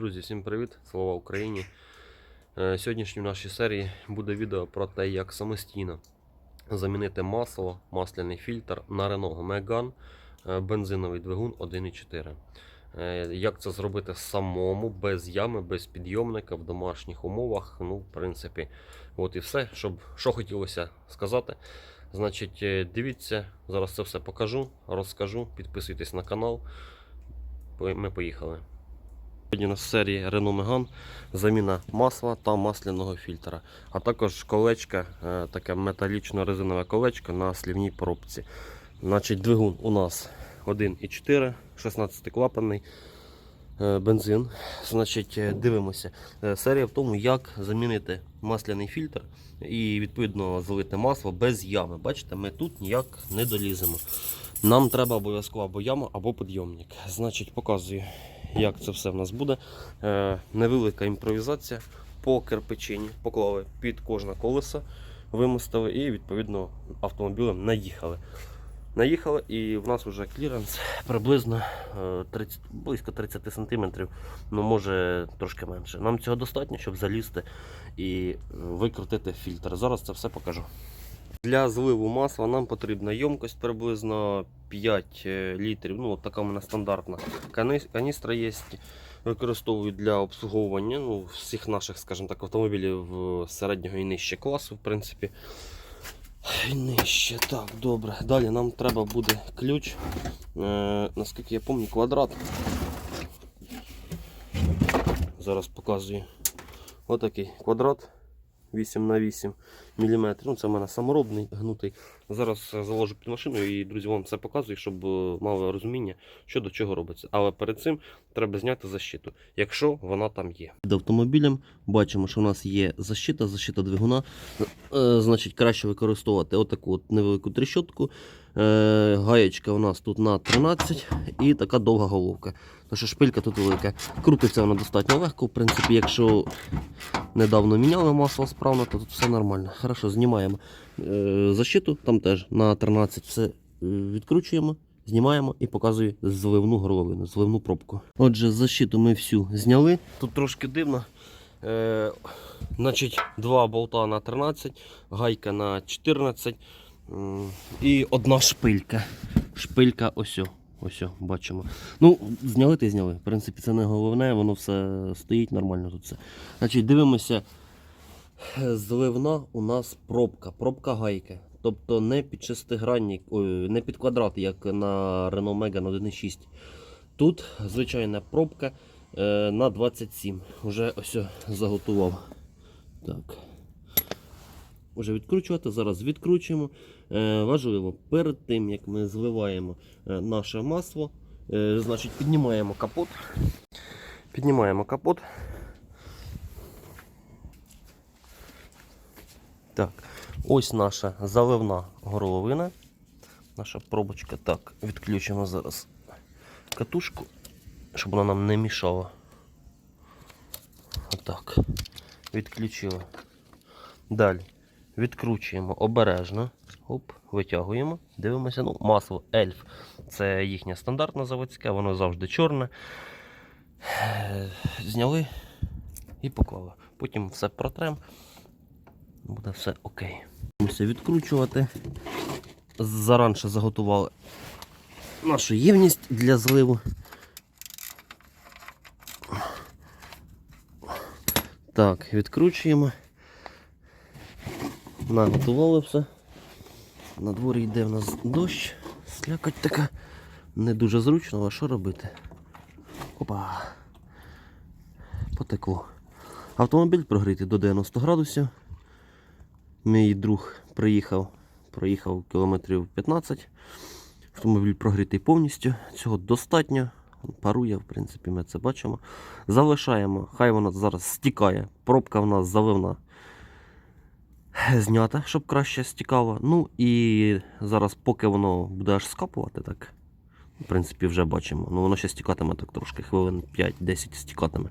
Друзі, всім привіт! Слава Україні! Е, Сьогоднішній в нашій серії буде відео про те, як самостійно замінити масло, масляний фільтр на Renault Megane е, бензиновий двигун 1.4. Е, Як це зробити самому, без ями, без підйомника, в домашніх умовах. Ну, в принципі, от і все, щоб що хотілося сказати. Значить, дивіться, зараз це все покажу, розкажу. Підписуйтесь на канал. Ми поїхали. Сьогодні у нас в серії Renault Megane заміна масла та масляного фільтра, а також колечко, е, таке металічно-резинове колечко на слівній пробці. Значить, двигун у нас 1,4, 16-клапанний е, бензин. Значить, е, дивимося. Е, Серія в тому, як замінити масляний фільтр і відповідно залити масло без ями. Бачите, ми тут ніяк не доліземо. Нам треба обов'язково або яма, або підйомник. Значить, показую як це все в нас буде. Е, невелика імпровізація по кирпичині, поклали під кожне колесо, вимостили і відповідно автомобілем наїхали. Наїхали і в нас вже кліренс приблизно е, 30, близько 30 см, ну може трошки менше. Нам цього достатньо, щоб залізти і е, викрутити фільтр. Зараз це все покажу. Для зливу масла нам потрібна ємкость приблизно 5 е, літрів. Ну, от така у мене стандартна каністра є. Використовують для обслуговування ну, всіх наших, скажімо так, автомобілів е, середнього і нижче класу, в принципі. І Нижче, так, добре. Далі нам треба буде ключ. Е, наскільки я пам'ятаю, квадрат. Зараз показую. Отакий квадрат 8 на 8 мм. Ну, це в мене саморобний гнутий. Зараз е, заложу під машину і, друзі, вам все показую, щоб е, мали розуміння, що до чого робиться. Але перед цим треба зняти защиту, якщо вона там є. Під автомобілем бачимо, що у нас є защита, защита двигуна. Е, значить, краще використовувати отаку от невелику тріщотку. Е, гаєчка у нас тут на 13 і така довга головка. Тому що шпилька тут велика. Крутиться вона достатньо легко. В принципі, якщо недавно міняли масло справно, то тут все нормально. Хорошо, знімаємо е, защиту, там теж на 13 все е, відкручуємо. Знімаємо і показую зливну горловину, зливну пробку. Отже, защиту ми всю зняли. Тут трошки дивно. Е, значить, два болта на 13, гайка на 14 м, і одна шпилька. Шпилька ось. Ось, бачимо. Ну, зняли ти зняли. В принципі, це не головне, воно все стоїть нормально тут все. Значить, дивимося. Зливна у нас пробка, пробка гайки. Тобто не під шестигранник, не під квадрат, як на Renault Megane 1.6. Тут звичайна пробка е, на 27. Уже ось заготував. Так. Уже відкручувати. Зараз відкручуємо. Е, важливо, перед тим як ми зливаємо е, наше масло, е, значить піднімаємо капот. Піднімаємо капот. Так, ось наша заливна горловина. Наша пробочка. Так, відключимо зараз катушку, щоб вона нам не мішала. Отак. Відключили. Далі відкручуємо обережно. Оп, витягуємо, дивимося. Ну, масло Ельф. Це їхнє стандартне заводське, воно завжди чорне. Е, Зняли і поклали. Потім все протрем. Буде все окей. Будемося відкручувати. Заранше заготували нашу ємність для зливу. Так, відкручуємо. Наготували все. На дворі йде в нас дощ, слякоть така. Не дуже зручно, але що робити? Опа. Потекло. Автомобіль прогрітий до 90 градусів. Мій друг приїхав, проїхав кілометрів 15. Автомобіль прогрітий повністю. Цього достатньо. Парує, в принципі, ми це бачимо. Залишаємо, хай вона зараз стікає. Пробка в нас заливна знята, щоб краще стікало. Ну і зараз, поки воно буде аж скапувати, так. В принципі, вже бачимо. Ну, воно ще стікатиме так трошки, хвилин 5-10 стікатиме.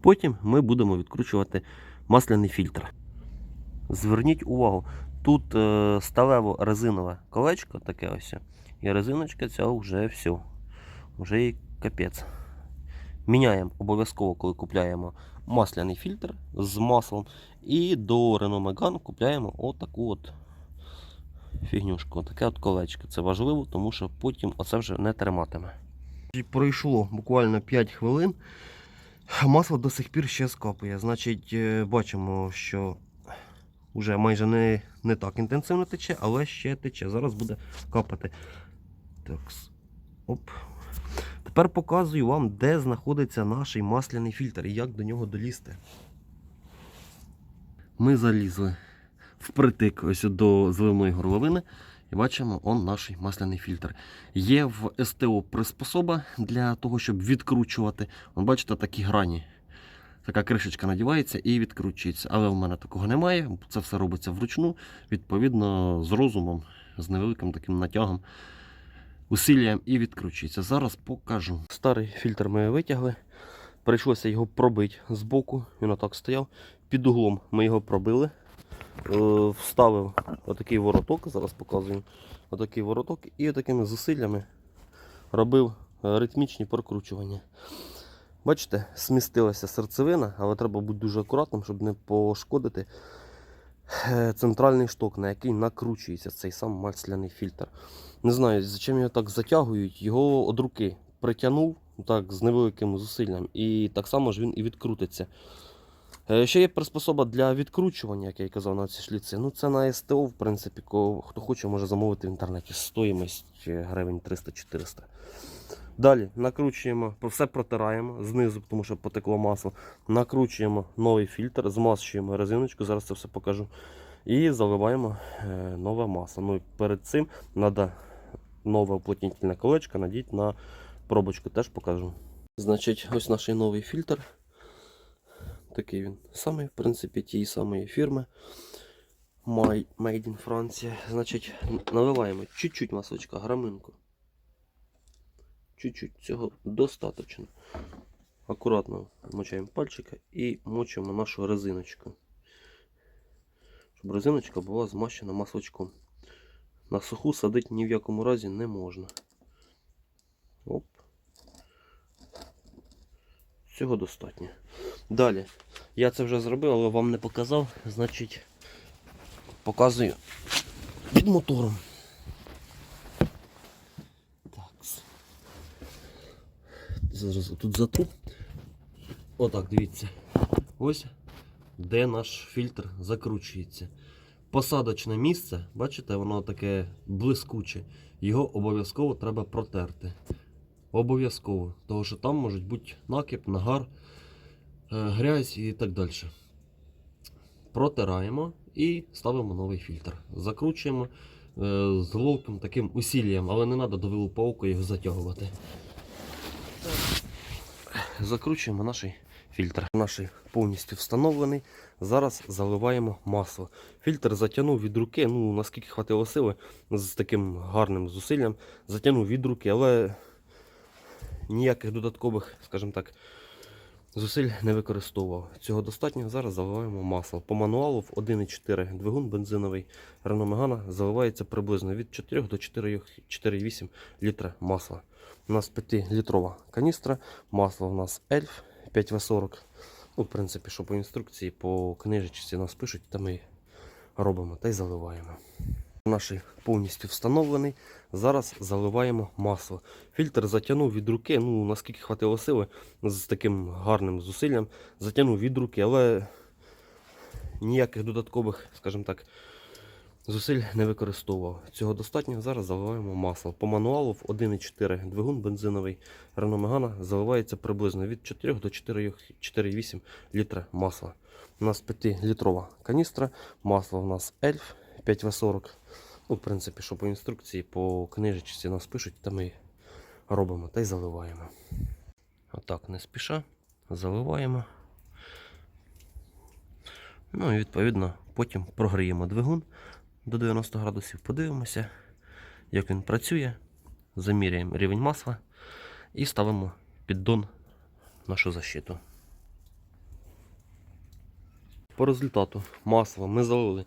Потім ми будемо відкручувати масляний фільтр. Зверніть увагу, тут е, сталево-резинове колечко таке ось. І резиночка ця вже все. Вже і капець. Міняємо обов'язково, коли купляємо масляний фільтр з маслом. І до Renault Megane купляємо отаку от фігнюшку, таке от колечко. Це важливо, тому що потім оце вже не триматиме. І пройшло буквально 5 хвилин. Масло до сих пір ще скапує. Значить, е, бачимо, що вже майже не, не так інтенсивно тече, але ще тече. Зараз буде капати. Так. Оп. Тепер показую вам, де знаходиться наш масляний фільтр і як до нього долізти. Ми залізли впритик ось до зливної горловини. І бачимо, он наш масляний фільтр. Є в СТО приспособа для того, щоб відкручувати. Вон, бачите, такі грані. Така кришечка надівається і відкручується. Але в мене такого немає. Це все робиться вручну, відповідно, з розумом, з невеликим таким натягом, усиллям і відкручується. Зараз покажу. Старий фільтр ми витягли. Прийшлося його пробити з боку. Він отак стояв. Під углом ми його пробили. Е, Вставив отакий вороток, зараз показую. Отакий вороток і такими зусиллями робив е, ритмічні прокручування. Бачите, смістилася серцевина, але треба бути дуже акуратним, щоб не пошкодити е, центральний шток, на який накручується цей сам масляний фільтр. Не знаю, зачем його так затягують, його од руки притягнув так, з невеликим зусиллям, і так само ж він і відкрутиться. Е, Ще є приспособа для відкручування, як я і казав на ці шліці. Ну, це на СТО, в принципі, хто хоче, може замовити в інтернеті. Стоїмость е, гривень 300-400. Далі накручуємо, все протираємо знизу, тому що потекло масло. Накручуємо новий фільтр, змащуємо резиночку, зараз це все покажу. І заливаємо е, нове масло. Ну і перед цим треба нове уплотнительне колечко надіти на пробочку, теж покажу. Значить, ось наш новий фільтр. Такий він самий, в принципі, тієї самої фірми. Made in Франція. Значить, наливаємо чуть-чуть маслочка, граминку. Чуть-чуть цього достатньо. Акуратно мочаємо пальчика і мочимо нашу резиночку. Щоб резиночка була змащена маслочком. На суху садити ні в якому разі не можна. Оп. Цього достатньо. Далі. Я це вже зробив, але вам не показав. Значить, показую під мотором. Так. Зараз тут затру. Отак, дивіться. Ось де наш фільтр закручується. Посадочне місце, бачите, воно таке блискуче. Його обов'язково треба протерти. Обов'язково. Тому що там можуть бути накип, нагар, е, грязь і так далі. Протираємо і ставимо новий фільтр. Закручуємо е, з ловким таким усіллям, але не треба до вилупавку його затягувати. Закручуємо наш фільтр. Наш повністю встановлений. Зараз заливаємо масло. Фільтр затягнув від руки, ну наскільки хватило сили, з таким гарним зусиллям. Затягнув від руки, але ніяких додаткових, скажімо так, зусиль не використовував. Цього достатньо. Зараз заливаємо масло. По мануалу в 1,4 двигун бензиновий Renault Megane заливається приблизно від 4 до 4,8 літра масла. У нас 5-літрова каністра, масло у нас Ельф 5В40. Ну, в принципі, що по інструкції, по книжечці нас пишуть, та ми робимо та й заливаємо. Наш повністю встановлений. Зараз заливаємо масло. Фільтр затягнув від руки, ну наскільки хватило сили, з таким гарним зусиллям. Затягнув від руки, але ніяких додаткових, скажімо так, зусиль не використовував. Цього достатньо. Зараз заливаємо масло. По мануалу в 1,4 двигун бензиновий Renault Megane заливається приблизно від 4 до 4 4,8 літра масла. У нас 5-літрова каністра, масло у нас Ельф 5В40. Ну, в принципі, що по інструкції, по книжечці нас пишуть, та ми робимо та й заливаємо. Отак, не спіша, заливаємо. Ну і відповідно потім прогріємо двигун до 90 градусів, подивимося, як він працює, заміряємо рівень масла і ставимо піддон нашу защиту. По результату масла ми залили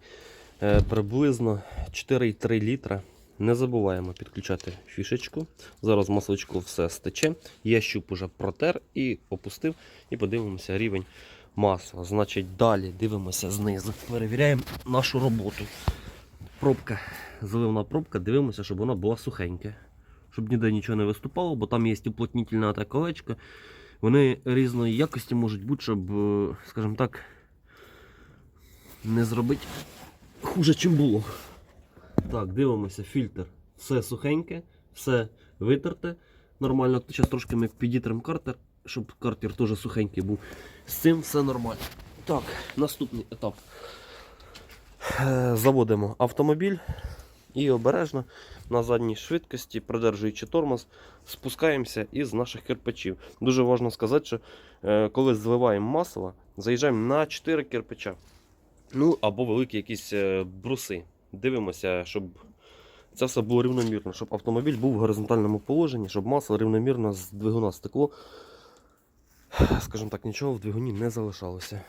приблизно 4,3 літра Не забуваємо підключати фішечку. Зараз масличко все стече. Я щуп уже протер і опустив, і подивимося рівень масла. Значить, далі дивимося знизу. Перевіряємо нашу роботу. Пробка, заливна пробка, дивимося, щоб вона була сухенька. Щоб ніде нічого не виступало, бо там є уплотнительна та колечко. Вони різної якості можуть бути, щоб, е, скажімо так, не зробити хуже, чим було. Так, дивимося, фільтр. Все сухеньке, все витерте. Нормально. Зараз трошки ми підітримо картер, щоб картер теж сухенький був. З цим все нормально. Так, наступний етап. Е, Заводимо автомобіль і обережно на задній швидкості, придержуючи тормоз, спускаємося із наших кирпичів. Дуже важливо сказати, що е, коли зливаємо масло, заїжджаємо на 4 кирпича. Ну або великі якісь е, бруси. Дивимося, щоб це все було рівномірно, щоб автомобіль був в горизонтальному положенні, щоб масло рівномірно з двигуна стекло. Скажімо так, нічого в двигуні не залишалося.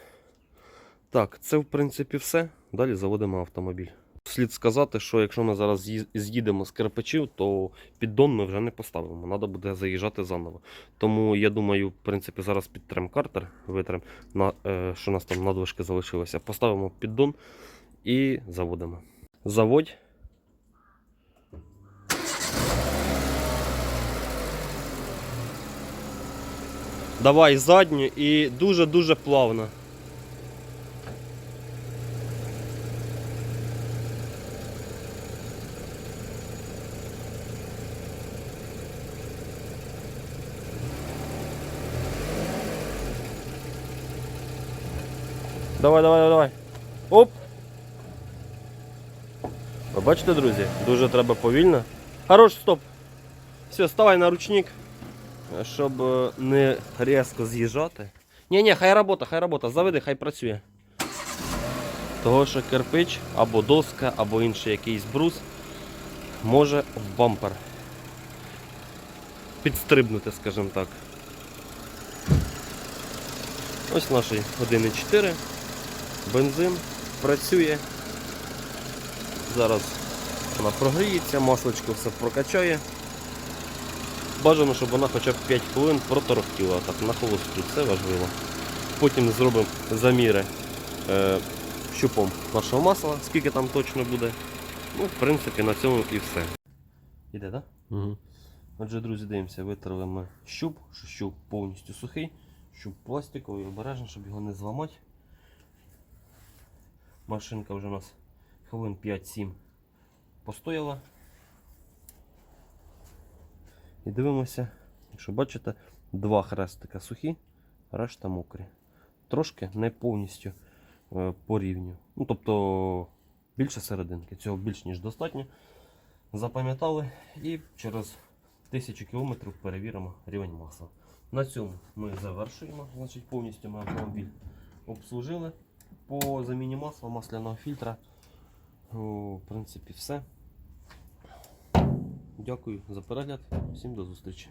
Так, це в принципі все. Далі заводимо автомобіль. Слід сказати, що якщо ми зараз з'їдемо з кирпичів, то піддон ми вже не поставимо. Треба буде заїжджати заново. Тому я думаю, в принципі, зараз підтрем картер, витрем, на, е, що у нас там надвижки залишилося. Поставимо піддон і заводимо. Заводь. Давай задню і дуже-дуже плавно. Давай, давай, давай. Оп! Ви бачите, друзі? Дуже треба повільно. Хорош, стоп. Все, ставай на ручник, щоб е, не різко з'їжджати. Ні, ні, хай робота, хай робота, заведи, хай працює. Того, що кирпич або доска, або інший якийсь брус може в бампер підстрибнути, скажімо так. Ось наш 1.4. Бензин працює. Зараз вона прогріється, масличко все прокачає. Бажано, щоб вона хоча б 5 хвилин проторохтіла так на холосту, це важливо. Потім зробимо заміри е, щупом нашого масла, скільки там точно буде. Ну, в принципі, на цьому і все. Іде, так? Да? Угу. Отже, друзі, дивимося, витерли ми щуп, що щуп повністю сухий, щуп пластиковий, обережно, щоб його не зламати. Машинка вже у нас хвилин 5-7 постояла. І дивимося, якщо бачите, два хрестика сухі, решта мокрі. Трошки не повністю е, по рівню. Ну, тобто більше серединки. Цього більш ніж достатньо. Запам'ятали і через тисячу кілометрів перевіримо рівень масла. На цьому ми завершуємо. Значить, повністю ми автомобіль обслужили по заміні масла, масляного фільтра. В принципі, все. Дякую за перегляд. Всім до зустрічі.